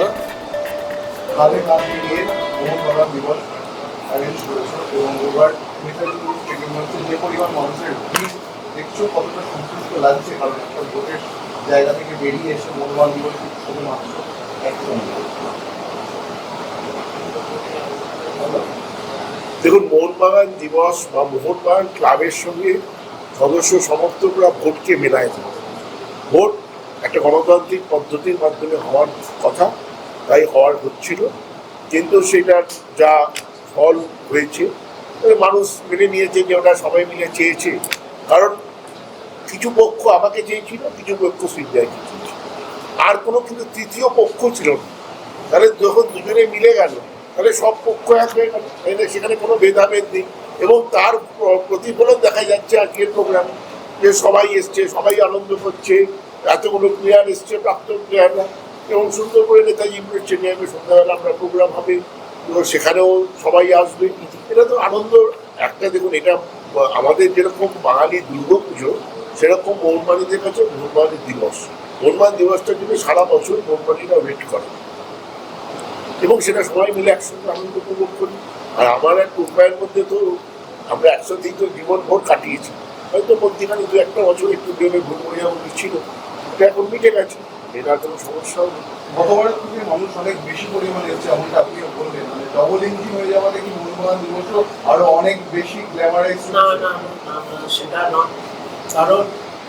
তো কাঁধে কাঁধ মিলিয়ে মোহনবাগান দিবস আয়োজন করেছে এবং স্টেডিয়াম হচ্ছে যে পরিমাণ মানুষের ভিড় দেখছ, কতটা সন্তুষ্ট লাগছে, কারণ একটা ভোটের জায়গা থেকে বেরিয়ে এসে মোহনবাগান দিবস শুধুমাত্র একদম। দেখুন, মোহনবাগান দিবস বা মোহনবাগান ক্লাবের সঙ্গে সদস্য সমর্থকরা ভোটকে মেলায় দেয়। ভোট একটা গণতান্ত্রিক পদ্ধতির মাধ্যমে হওয়ার কথা, তাই হওয়ার হচ্ছিল। কিন্তু সেটার যা ফল হয়েছে। মানুষ মেনে নিয়েছে যে ওটা সবাই মিলে চেয়েছে। কারণ কিছু পক্ষ আমাকে চেয়েছিল, কিছু পক্ষ সিদ্ধাইকে চেয়েছিল। আর কোনো কিন্তু তৃতীয় পক্ষ ছিল না। তাহলে যখন দুজনে মিলে গেল, তাহলে সব পক্ষ এক হয়ে গেল। সেখানে কোনো ভেদাভেদ নেই। এবং তার প্রতিফলন দেখা যাচ্ছে আজকের প্রোগ্রামে যে সবাই এসছে, সবাই আনন্দ করছে। এতগুলো প্লেয়ার এসছে, প্রাক্তন প্লেয়াররা এবং সুন্দর করে নেতাজি ইন্ডোর স্টেডিয়ামে সন্ধ্যাবেলা আমরা প্রোগ্রাম হবে। সেখানেও সবাই আসবে। এটা তো আনন্দ। একটা দেখুন, এটা, আমাদের যেরকম বাঙালি দুর্গা পুজো সেরকম মোহনবাড়িদের কাছে মোহনবাড়ির দিবস। মোহনবাড়ি দিবসটা জন্য সারা বছর মোহনবাড়িরা ওয়েট করে। এবং সেটা সবাই মিলে একসঙ্গে আনন্দ উপভোগ করি। আর আমার এক উপায়ের মধ্যে তো আমরা একসাথেই তো জীবন ভোর কাটিয়েছি। হয়তো মধ্যখানে দু একটা বছর একটু ডেমে ঘুরমুড়ে আমাদের ছিল এটা এখন মিটে গেছে। এটা কোনো সমস্যাও নেই। গতবারের থেকে মানুষ অনেক বেশি পরিমাণে এসেছে, এমনটা আপনিও বললেন। ডবল ইঞ্জিন হয়ে যাওয়াতে কি মোহনবাগান দিবসও আরও অনেক বেশি গ্ল্যামারাইজ না না সেটা নয় কারণ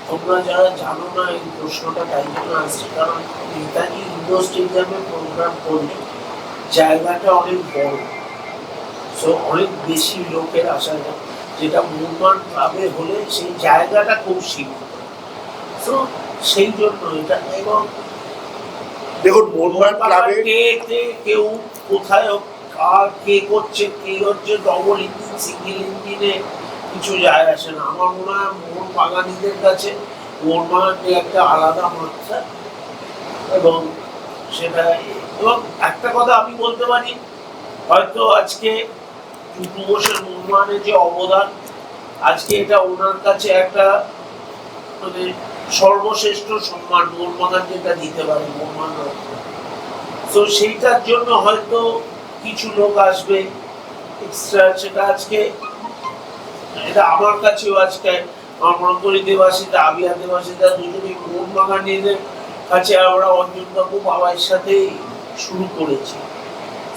তোমরা যারা জানো না এই প্রশ্নটা তাই জন্য আসছে কারণ নেতাজি ইন্ডোর স্টেডিয়ামে প্রোগ্রাম করলে জায়গাটা অনেক বড় সো অনেক বেশি লোকের আসা যায় যেটা মুভমান ক্লাবে হলে সেই জায়গাটা খুব সীমিত সো সেই জন্য এটা এবং দেখুন মোহনবাগান ক্লাবে কে কেউ কোথায় কার কে করছে, কে হচ্ছে ডবল ইঞ্জিন সিঙ্গেল ইঞ্জিনে কিছু যায় আসে না। আমার মনে হয় মোহন বাগানিদের কাছে মোহন বাগানটি একটা আলাদা মাত্রা এবং সেটা এবং একটা কথা আমি বলতে পারি, হয়তো আজকে বোসের মোহনবাগানের যে অবদান, আজকে এটা ওনার কাছে একটা মানে সর্বশ্রেষ্ঠ সম্মান মোহনবাগান যেটা দিতে পারে মোহনবাগান তো সেইটার জন্য হয়তো কিছু লোক আসবে সেটা আজকে, এটা আমার কাছেও আজকে কাছে আমরা অঞ্জনবাবু বাবার শুরু করেছি।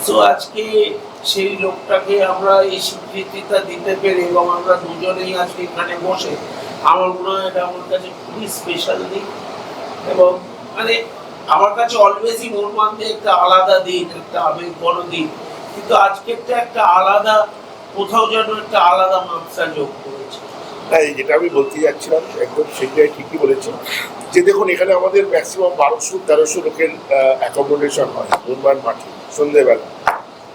তো আজকে সেই লোকটাকে আমরা এই স্বীকৃতিটা দিতে পেরে এবং আমরা দুজনেই আজকে এখানে বসে, আমার মনে হয় এটা আমার কাছে খুবই স্পেশাল দিন এবং মানে আমার কাছে অলওয়েজই মোহনবান্ধে একটা আলাদা দিন, একটা আবেগ বড় দিন কিন্তু আজকেরটা একটা আলাদা, কোথাও যেন একটা আলাদা মাত্রা যোগ করেছে। এই যেটা আমি বলতে যাচ্ছিলাম, একদম সেটাই ঠিকই বলেছেন। যে দেখুন, এখানে আমাদের ম্যাক্সিমাম বারোশো, তেরোশো লোকের অ্যাকোমোডেশন হয় মোহনবাগান মাঠে সন্ধ্যেবেলা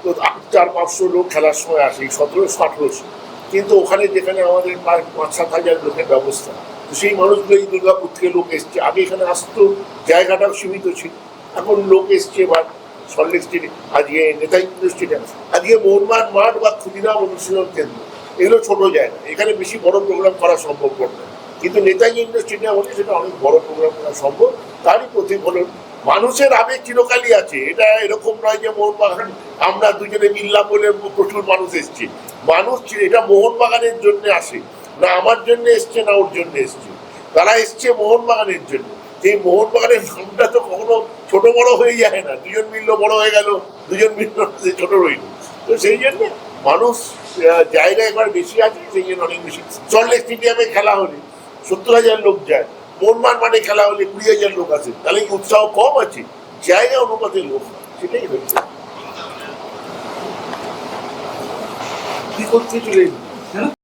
তো চার, পাঁচশো লোক খেলার সময় আসে, সতেরোশো, আঠেরোশো। কিন্তু ওখানে যেখানে আমাদের প্রায় পাঁচ, সাত হাজার লোকের ব্যবস্থা। তো সেই মানুষগুলো এই দুর্গাপুর থেকে লোক এসছে। আগে এখানে আসতো, জায়গাটাও সীমিত ছিল। এখন লোক এসছে বা সল্লেক স্টেডিয়াম আজকে নেতাজি স্টেডিয়াম। আজকে মোহনবাগান, মাঠ বা ক্ষুদিরাম অনুশীলন কেন্দ্র। এগুলো ছোট জায়গা। এখানে বেশি বড় প্রোগ্রাম করা সম্ভব না। কিন্তু নেতাজি ইন্ডোর স্টেডিয়াম হলে সেটা অনেক বড় প্রোগ্রাম করা সম্ভব। তারই প্রতিফলন, মানুষের আবেগ চিরকালই আছে। এটা এরকম নয় যে মোহনবাগান, আমরা দুজনে মিললাম বলে প্রচুর মানুষ এসছে। মানুষ, এটা মোহনবাগানের জন্য আসে। না আমার জন্য এসছে, না ওর জন্য এসছে। তারা এসছে মোহনবাগানের জন্য। এই মোহনবাগানের নামটা তো কখনো ছোট বড় হয়ে যায় না। দুজন মিললো, বড় হয়ে গেল, দুজন মিললো ছোট রইল। তো সেই জন্য মানুষ জায়গা একবার বেশি আছে, সেই জন্য অনেক বেশি। সল্টলেক স্টেডিয়ামে খেলা হলে সত্তর হাজার লোক যায়। মোহনবাগান মানে খেলা হলে কুড়ি হাজার লোক আছে তাহলে কি উৎসাহ কম আছে? জায়গা অনুপাতে লোক সেটাই হয়েছে। কি করতে চলে?